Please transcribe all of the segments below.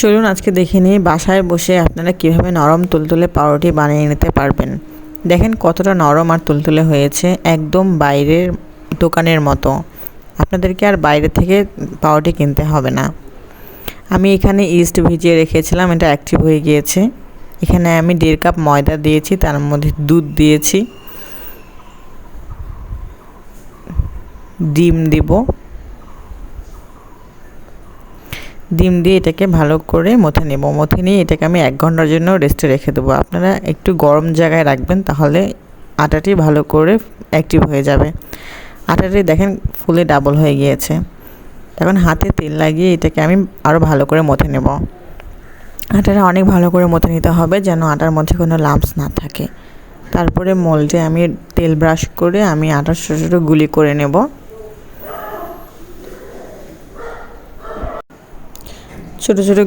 চলুন আজকে দেখে নিই বাসায় বসে আপনারা কীভাবে নরম তুলতুলে পাউরুটি বানিয়ে নিতে পারবেন। দেখেন কতটা নরম আর তুলতুলে হয়েছে, একদম বাইরের দোকানের মতো। আপনাদেরকে আর বাইরে থেকে পাউরুটি কিনতে হবে না। আমি এখানে ইস্ট ভিজিয়ে রেখেছিলাম, এটা অ্যাক্টিভ হয়ে গিয়েছে। এখানে আমি দেড় কাপ ময়দা দিয়েছি, তার মধ্যে দুধ দিয়েছি। ডিম দিব। ডিম দিয়ে এটাকে ভালো করে মথে নেব। মথে নিয়ে এটাকে আমি এক ঘণ্টার জন্য রেস্টে রেখে দেবো। আপনারা একটু গরম জায়গায় রাখবেন, তাহলে আটাটি ভালো করে অ্যাক্টিভ হয়ে যাবে। আটাটি দেখেন ফুলে ডাবল হয়ে গিয়েছে। এখন হাতে তেল লাগিয়ে এটাকে আমি আরও ভালো করে মথে নেব। আটাটা অনেক ভালো করে মথে নিতে হবে, যেন আটার মধ্যে কোনো লাম্পস না থাকে। তারপরে মোল্ডে আমি তেল ব্রাশ করে আমি আটার ছোটো ছোটো গুলি করে নেব। ছোটো ছোটো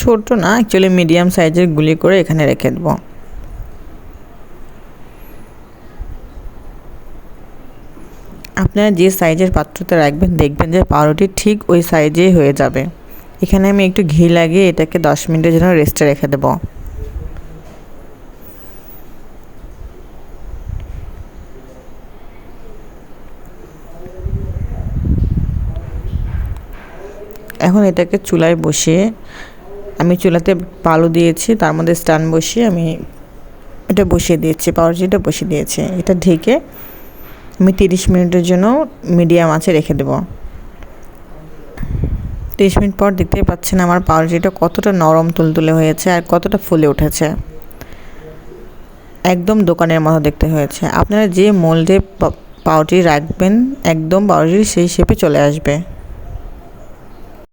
ছোটো না অ্যাকচুয়ালি মিডিয়াম সাইজের গুলি করে এখানে রেখে দেবো। আপনারা যে সাইজের পাত্রতে রাখবেন, দেখবেন যে পাউরুটি ঠিক ওই সাইজেই হয়ে যাবে। এখানে আমি একটু ঘি লাগিয়ে এটাকে দশ মিনিটের জন্য রেস্টে রেখে দেবো। এখন এটাকে চুলায় বসিয়ে আমি চুলাতে পালু দিয়েছি, তার মধ্যে স্টান বসিয়ে আমি এটা বসিয়ে দিয়েছি পাউরুটিটা বসিয়ে দিয়েছি। এটা ঢেকে আমি তিরিশ মিনিটের জন্য মিডিয়াম আছে রেখে দেবো। তিরিশ মিনিট পর দেখতেই পাচ্ছেন আমার পাউরুটিটা কতটা নরম তুলতুলে হয়েছে আর কতটা ফুলে উঠেছে। একদম দোকানের মতো দেখতে হয়েছে। আপনারা যে মোল্ডে পাউরুটি রাখবেন, একদম পাউরুটি সেই শেপে চলে আসবে।